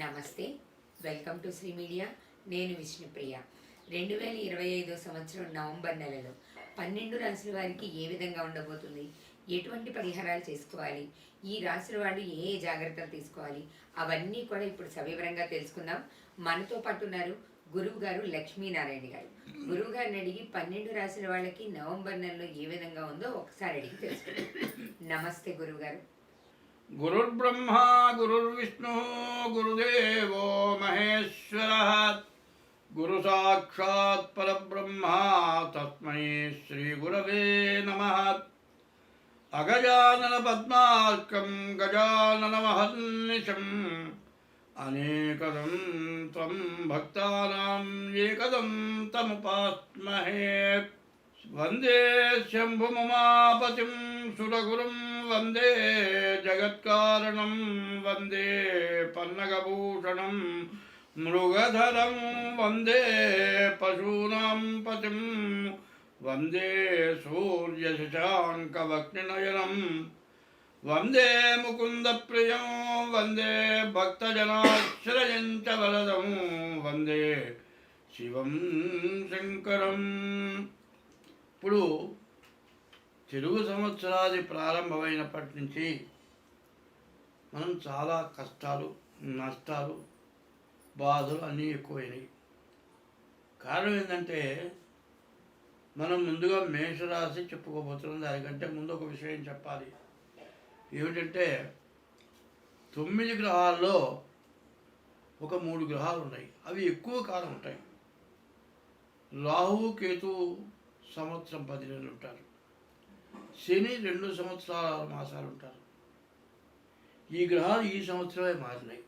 నమస్తే welcome to Shri media. నేను విష్ణుప్రియ. రెండు వేల ఇరవై ఐదో సంవత్సరం నవంబర్ నెలలో పన్నెండు రాసుల వారికి ఏ విధంగా ఉండబోతుంది? ఎటువంటి పరిహారాలు చేసుకోవాలి? ఈ రాసుల వాళ్ళు ఏ ఏ జాగ్రత్తలు తీసుకోవాలి? అవన్నీ కూడా ఇప్పుడు సవివరంగా తెలుసుకుందాం. మనతో పాటు ఉన్నారు గురువు గారు లక్ష్మీనారాయణ గారు. గురువు గారిని అడిగి పన్నెండు రాసుల వాళ్ళకి నవంబర్ నెలలో ఏ విధంగా ఉందో ఒకసారి అడిగి తెలుసుకుందాం. నమస్తే గురువు గారు. గురుర్బ్రహ్మా గురుర్విష్ణు గురుదేవో మహేశ్వర గురు సాక్షాత్ పరబ్రహ్మ తస్మై శ్రీ గురవే నమ అగజానన పద్మార్కం గజానన మహర్నిశం అనేకదం త్వం భక్తానాం ఏకదం తముపాస్మహే వందే శంభుమమాపతిం సురగురుం వందే జగత్కారణం వందే పన్నగభూషణం మృగధరం వందే పశూనాం పతిం వందే సూర్యశశాంకవక్నినయనం వందే ముకుందప్రియం వందే భక్తజనాశ్రయం చ వరదం వందే శివం శంకరం. ఇప్పుడు తెలుగు సంవత్సరాది ప్రారంభమైనప్పటి నుంచి మనం చాలా కష్టాలు నష్టాలు బాధలు అన్నీ ఎక్కువైనాయి. కారణం ఏంటంటే మనం ముందుగా మేషరాశి చెప్పుకోబోతున్నాం. దానికంటే ముందు ఒక విషయం చెప్పాలి. ఏమిటంటే తొమ్మిది గ్రహాల్లో ఒక మూడు గ్రహాలు ఉన్నాయి. అవి ఎక్కువ కాలం ఉంటాయి. రాహు కేతు సంవత్సరం పది నెలలు ఉంటారు. శని రెండు సంవత్సరాల ఆరు మాసాలు ఉంటారు. ఈ గ్రహాలు ఈ సంవత్సరమే మారినాయి.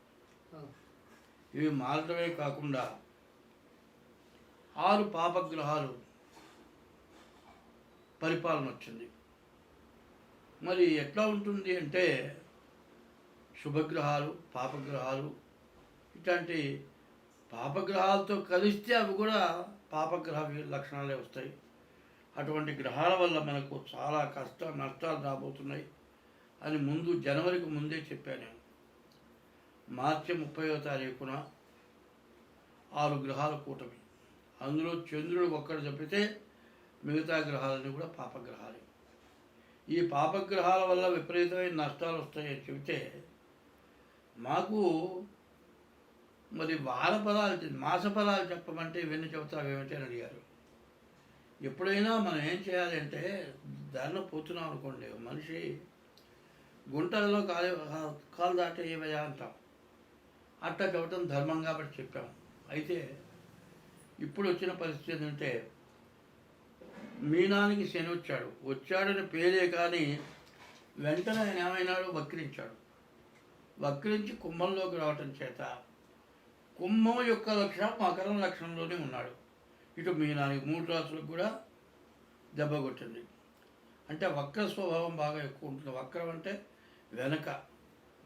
ఇవి మారడమే కాకుండా ఆరు పాపగ్రహాలు పరిపాలన వచ్చింది. మరి ఎట్లా ఉంటుంది అంటే శుభగ్రహాలు పాపగ్రహాలు ఇట్లాంటి పాపగ్రహాలతో కలిస్తే అవి కూడా పాపగ్రహ లక్షణాలే వస్తాయి. అటువంటి గ్రహాల వల్ల మనకు చాలా కష్ట నష్టాలు రాబోతున్నాయి అని ముందు జనవరికి ముందే చెప్పాను నేను. మార్చి ముప్పైవ తారీఖున ఆరు గ్రహాల కూటమి. అందులో చంద్రుడు ఒక్కడు చెప్పితే మిగతా గ్రహాలన్నీ కూడా పాపగ్రహాలే. ఈ పాపగ్రహాల వల్ల విపరీతమైన నష్టాలు వస్తాయని చెబితే మాకు మరి వార ఫలాలు మాస ఫలాలు చెప్పమంటే ఇవన్నీ చెబుతావేమిటి అని అడిగారు. ఎప్పుడైనా మనం ఏం చేయాలి అంటే దారిలో పోతున్నాం అనుకోండి మనిషి గుంటల్లో కాలు కాలు దాటేయవయా అంటాం. అట్లా చెప్పడం ధర్మం కాబట్టి చెప్పాం. అయితే ఇప్పుడు వచ్చిన పరిస్థితి ఏంటంటే మీనానికి శని వచ్చాడు. వచ్చాడని పేరే కానీ వెంటనే ఆయన ఏమైనాడు వక్రించాడు. వక్రించి కుంభంలోకి రావటం చేత కుంభం యొక్క లక్షణం మకరం లక్షణంలోనే ఉన్నాడు. ఇటు మీనానికి మూడు రాసులకు కూడా దెబ్బ కొట్టింది. అంటే వక్ర స్వభావం బాగా ఎక్కువ ఉంటుంది. వక్రం అంటే వెనక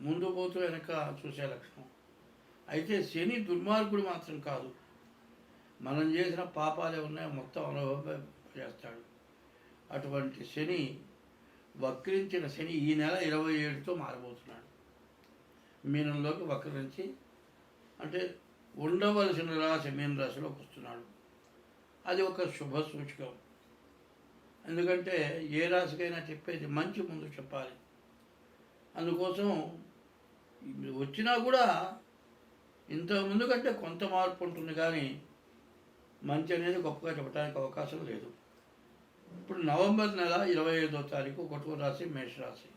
ముందు పోతూ వెనక చూసే లక్షణం. అయితే శని దుర్మార్గుడు మాత్రం కాదు. మనం చేసిన పాపాలే ఉన్నాయో మొత్తం అనుభవం చేస్తాడు. అటువంటి శని వక్రించిన శని ఈ నెల ఇరవై ఏడుతో మారబోతున్నాడు మీనంలోకి వక్రించి అంటే ఉండవలసిన రాశి మీన రాశిలోకి వస్తున్నాడు. అది ఒక శుభ సూచకం. ఎందుకంటే ఏ రాశికైనా చెప్పేది మంచి ముందు చెప్పాలి. అందుకోసం వచ్చినా కూడా ఇంత ముందు కంటే కొంత మార్పు ఉంటుంది కానీ మంచి అనేది గొప్పగా చెప్పడానికి అవకాశం లేదు. ఇప్పుడు నవంబర్ నెల ఇరవై ఐదో తారీఖు ఒకటో రాశి మేషరాశి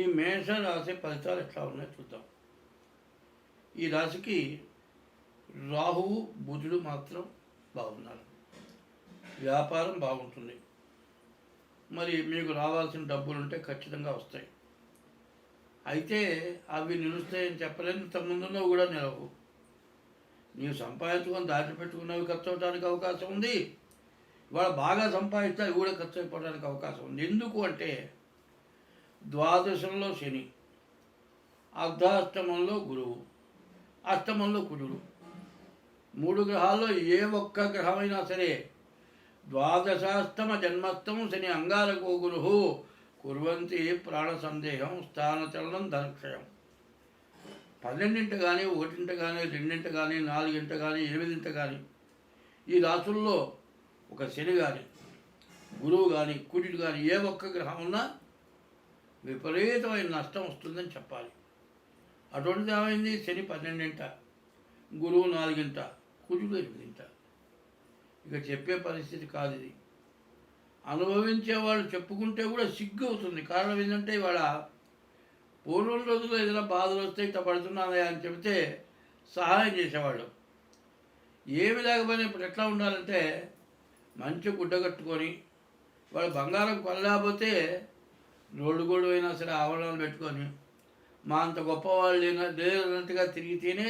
ఈ మేష రాశి ఫలితాలు ఎట్లా ఉన్నాయో చూద్దాం. ఈ రాశికి రాహువు బుధుడు మాత్రం బాగున్నారు. వ్యాపారం బాగుంటుంది. మరి మీకు రావాల్సిన డబ్బులు ఉంటే ఖచ్చితంగా వస్తాయి. అయితే అవి నిలుస్తాయని చెప్పలేని ఇంత ముందున్నవి కూడా నిలవు. నీవు సంపాదించుకొని దాచిపెట్టుకున్నవి ఖర్చు అవడానికి అవకాశం ఉంది. ఇవాళ బాగా సంపాదిస్తే అవి కూడా ఖర్చు అయిపోవడానికి అవకాశం ఉంది. ఎందుకు అంటే ద్వాదశంలో శని అర్ధాష్టమంలో గురువు అష్టమంలో కుజుడు. మూడు గ్రహాల్లో ఏ ఒక్క గ్రహమైనా సరే ద్వాదశాస్తమ జన్మస్థం శని అంగారకో గురు. కుర్వంతి ప్రాణ సందేహం స్థానచలనం ధనక్షయం. పన్నెండింట కానీ ఒకటింట కానీ రెండింట కానీ నాలుగింట కానీ ఎనిమిదింట కానీ ఈ రాసుల్లో ఒక శని కానీ గురువు కానీ కుజుడు కానీ ఏ ఒక్క గ్రహం ఉన్నా విపరీతమైన నష్టం వస్తుందని చెప్పాలి. అటువంటిది ఏమైంది? శని పన్నెండింట గురువు నాలుగింట కుజుడు ఎనిమిదింట. ఇక చెప్పే పరిస్థితి కాదు ఇది. అనుభవించే వాళ్ళు చెప్పుకుంటే కూడా సిగ్గు అవుతుంది కారణం ఏంటంటే ఇవాళ పూర్వం రోజుల్లో ఏదైనా బాధలు వస్తే ఇట్లా పడుతున్నానయ్యా అని చెబితే సహాయం చేసేవాళ్ళు. ఏమి లేకపోయినా ఇప్పుడు ఎట్లా ఉండాలంటే మంచి గుడ్డ కట్టుకొని వాళ్ళు బంగారం కొనలేకపోతే రోడ్డు గోడు అయినా సరే ఆవరణలు పెట్టుకొని మా అంత గొప్పవాళ్ళు లేనట్టుగా తిరిగితేనే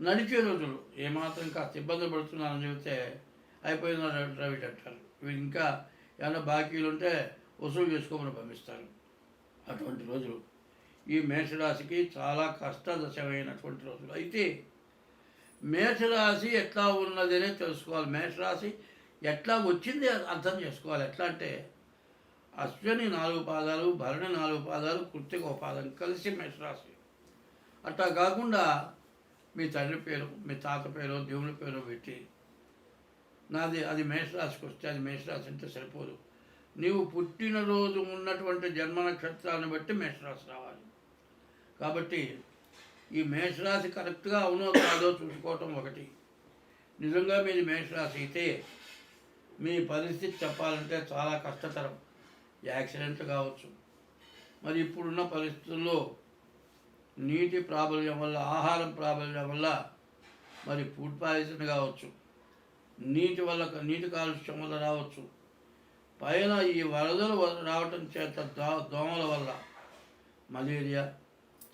నడిచే రోజులు ఏమాత్రం కాస్త ఇబ్బంది పడుతున్నారని చెబితే అయిపోయింది రవి అంటారు. వీళ్ళు ఇంకా ఏమైనా బాకీలు ఉంటే వసూలు చేసుకోమని పంపిస్తారు. అటువంటి రోజులు. ఈ మేషరాశికి చాలా కష్టదశమైనటువంటి రోజులు. అయితే మేషరాశి ఎట్లా ఉన్నదనే తెలుసుకోవాలి. మేషరాశి ఎట్లా వచ్చింది అర్థం చేసుకోవాలి. ఎట్లా అంటే అశ్విని నాలుగు పాదాలు భరణి నాలుగు పాదాలు కృత్తిక పాదం కలిసి మేషరాశి. అట్లా కాకుండా మీ తండ్రి పేరు మీ తాత పేరు దేవుని పేరు పెట్టి నాది అది మేషరాశికి వస్తే అది మేషరాశి అంటే సరిపోదు. నీవు పుట్టినరోజు ఉన్నటువంటి జన్మ నక్షత్రాన్ని బట్టి మేషరాశి రావాలి. కాబట్టి ఈ మేషరాశి కరెక్ట్గా అవునో కాదో చూసుకోవటం ఒకటి. నిజంగా మీది మేషరాశి అయితే మీ పరిస్థితి చెప్పాలంటే చాలా కష్టతరం. యాక్సిడెంట్ కావచ్చు. మరి ఇప్పుడున్న పరిస్థితుల్లో నీటి ప్రాబల్యం వల్ల ఆహారం ప్రాబల్యం వల్ల మరి ఫుడ్ పాయిజన్ కావచ్చు. నీటి వల్ల నీటి కాలుష్యం వల్ల రావచ్చు. పైన ఈ వరదలు వ- రావటం చేత దో దోమల వల్ల మలేరియా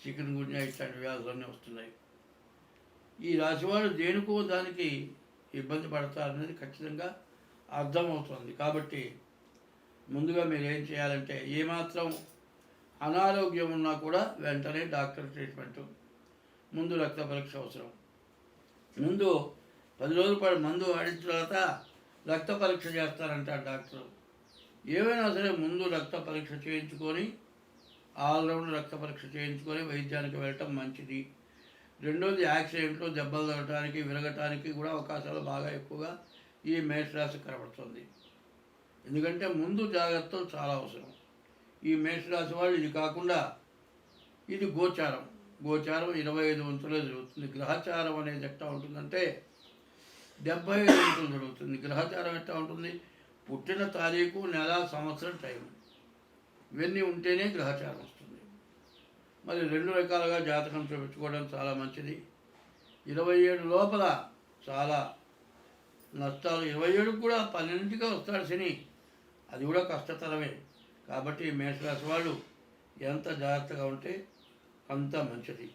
చికెన్ గున్యా ఇట్లాంటి వ్యాధులన్నీ వస్తున్నాయి. ఈ రాశివారు దేనికో దానికి ఇబ్బంది పడతారనేది ఖచ్చితంగా అర్థమవుతుంది. కాబట్టి ముందుగా మీరు ఏం చేయాలంటే ఏమాత్రం అనారోగ్యం ఉన్నా కూడా వెంటనే డాక్టర్ ట్రీట్మెంట్. ముందు రక్త పరీక్ష అవసరం. ముందు పది రోజుల పాటు మందు ఆడిన తర్వాత రక్త పరీక్ష చేస్తారంటారు డాక్టర్. ఏవైనా సరే ముందు రక్త పరీక్ష చేయించుకొని ఆల్రౌండ్ రక్త పరీక్ష చేయించుకొని వైద్యానికి వెళ్ళటం మంచిది. రెండోది యాక్సిడెంట్లు దెబ్బలు తగ్గడానికి విరగటానికి కూడా అవకాశాలు బాగా ఎక్కువగా ఈ మేషరాశి కనబడుతుంది. ఎందుకంటే ముందు జాగ్రత్తలు చాలా అవసరం. ఈ మేషరాశి వాళ్ళు ఇది కాకుండా ఇది గోచారం. గోచారం ఇరవై ఐదు వంతులే జరుగుతుంది. గ్రహచారం అనేది ఎట్లా ఉంటుందంటే డెబ్బై ఐదు వంతులు జరుగుతుంది. గ్రహచారం ఎట్లా ఉంటుంది? పుట్టిన తారీఖు నెల సంవత్సరం టైం. ఇవన్నీ ఉంటేనే గ్రహచారం వస్తుంది. మరి రెండు రకాలుగా జాతకం చూపించుకోవడం చాలా మంచిది. ఇరవై ఏడు లోపల చాలా నష్టాలు. ఇరవై ఏడుకు కూడా పన్నెండింటిగా వస్తాడు శని. అది కూడా కష్టతరమే. కాబట్టి మేషరాశి వాళ్ళు ఎంత జాగ్రత్తగా ఉంటే అంత మంచిది.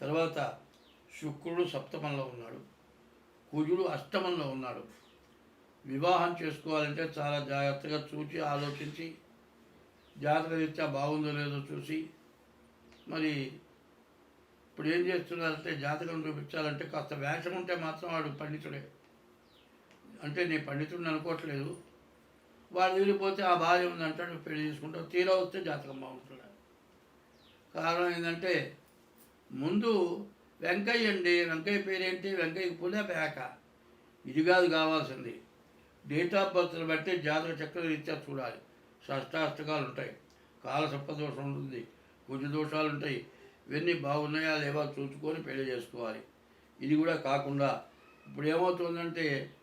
తర్వాత శుక్రుడు సప్తమంలో ఉన్నాడు. కుజుడు అష్టమంలో ఉన్నాడు. వివాహం చేసుకోవాలంటే చాలా జాగ్రత్తగా చూసి ఆలోచించి జాగ్రత్త రీత్యా బాగుందో లేదో చూసి మరి ఇప్పుడు ఏం చేస్తున్నారంటే జాతకం చూపించాలంటే కాస్త వేషం ఉంటే మాత్రం వాడు పండితుడే. అంటే నేను పండితుడిని అనుకోవట్లేదు. వాడు వెళ్ళిపోతే ఆ భార్య ఉందంటాడు పెళ్ళి చేసుకుంటావు తీరా వస్తే జాతకం బాగుంటుంది కారణం ఏంటంటే ముందు వెంకయ్య అండి వెంకయ్య పేరేంటి వెంకయ్య పులే పేక. ఇది కాదు కావాల్సింది. డేట్ ఆఫ్ బర్త్ని బట్టి జాతక చక్ర రీత్యా చూడాలి. షష్టాష్టకాలు ఉంటాయి. కాల సప్పదోషం ఉంటుంది. కుజ దోషాలు ఉంటాయి. ఇవన్నీ బాగున్నాయా లేవా చూసుకొని పెళ్ళి చేసుకోవాలి. ఇది కూడా కాకుండా ఇప్పుడు ఏమవుతుందంటే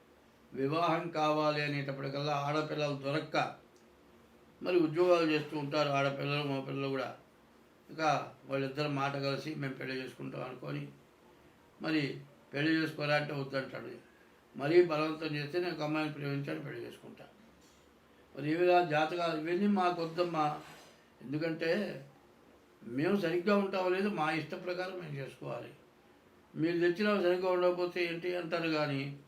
వివాహం కావాలి అనేటప్పటికల్లా ఆడపిల్లలు దొరక్క మరి ఉద్యోగాలు చేస్తూ ఉంటారు ఆడపిల్లలు మా పిల్లలు కూడా. ఇంకా వాళ్ళిద్దరు మాట కలిసి మేము పెళ్ళి చేసుకుంటాం అనుకొని మరి పెళ్ళి చేసుకోవాలంటే వద్దంటాడు. మరీ బలవంతం చేస్తే నేను ఒక అమ్మాయిని ప్రేమించాను పెళ్ళి చేసుకుంటా. మరి ఈ విధంగా జాతకాలు ఇవన్నీ మాకు వద్దమ్మా ఎందుకంటే మేము సరిగ్గా ఉంటామో లేదు మా ఇష్ట ప్రకారం మేము చేసుకోవాలి. మీరు తెచ్చినా సరిగ్గా ఉండకపోతే ఏంటి అంటారు కానీ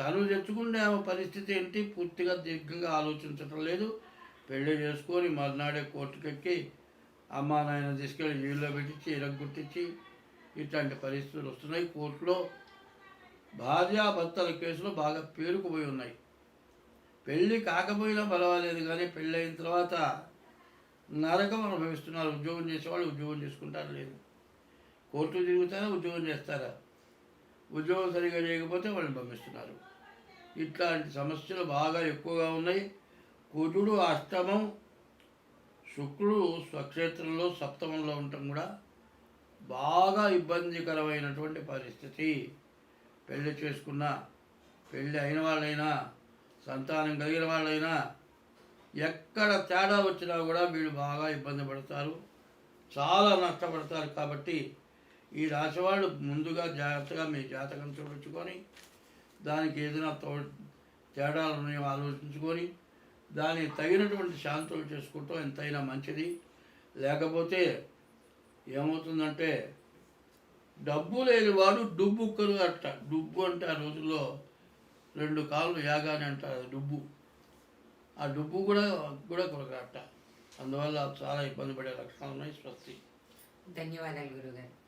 తను తెచ్చుకునే ఆమె పరిస్థితి ఏంటి? పూర్తిగా దీర్ఘంగా ఆలోచించటం లేదు. పెళ్ళి చేసుకొని మర్నాడే కోర్టుకెక్కి అమ్మా నాయన తీసుకెళ్ళి నీళ్ళలో పెట్టించి ఇరగొట్టించి ఇట్లాంటి పరిస్థితులు వస్తున్నాయి. కోర్టులో భార్యాభర్తల కేసులు బాగా పేరుకుపోయి ఉన్నాయి. పెళ్ళి కాకపోయినా పర్వాలేదు కానీ పెళ్ళి అయిన తర్వాత నరకం అనుభవిస్తున్నారు. ఉద్యోగం చేసేవాళ్ళు ఉద్యోగం చేసుకుంటారు లేదు. కోర్టు తిరుగుతారా ఉద్యోగం చేస్తారా? ఉద్యోగం సరిగా చేయకపోతే వాళ్ళని పంపిస్తున్నారు. ఇట్లాంటి సమస్యలు బాగా ఎక్కువగా ఉన్నాయి. కుజుడు అష్టమం శుక్రుడు స్వక్షేత్రంలో సప్తమంలో ఉండటం కూడా బాగా ఇబ్బందికరమైనటువంటి పరిస్థితి. పెళ్ళి చేసుకున్న పెళ్ళి అయిన వాళ్ళైనా సంతానం కలిగిన వాళ్ళైనా ఎక్కడ తేడా వచ్చినా కూడా వీళ్ళు బాగా ఇబ్బంది పడతారు. చాలా నష్టపడతారు కాబట్టి ఈ రాశి వాళ్ళు ముందుగా జాగ్రత్తగా మీ జాతకం చూపించుకొని దానికి ఏదైనా తో తేడాలు ఉన్నాయో ఆలోచించుకొని దానికి తగినటువంటి శాంతులు చేసుకుంటాం. ఎంతైనా మంచిది. లేకపోతే ఏమవుతుందంటే డబ్బు లేని వాడు డుబ్బుక్కరు అట్ట. డుబ్బు అంటే ఆ రోజుల్లో రెండు కాళ్ళు యాగాని అంటారు. డుబ్బు. ఆ డుబ్బు కూడా కూడా కొరకట్ట అందువల్ల చాలా ఇబ్బంది పడే లక్షణాలు ఉన్నాయి. స్వస్తి. ధన్యవాదాలు గురుగారు.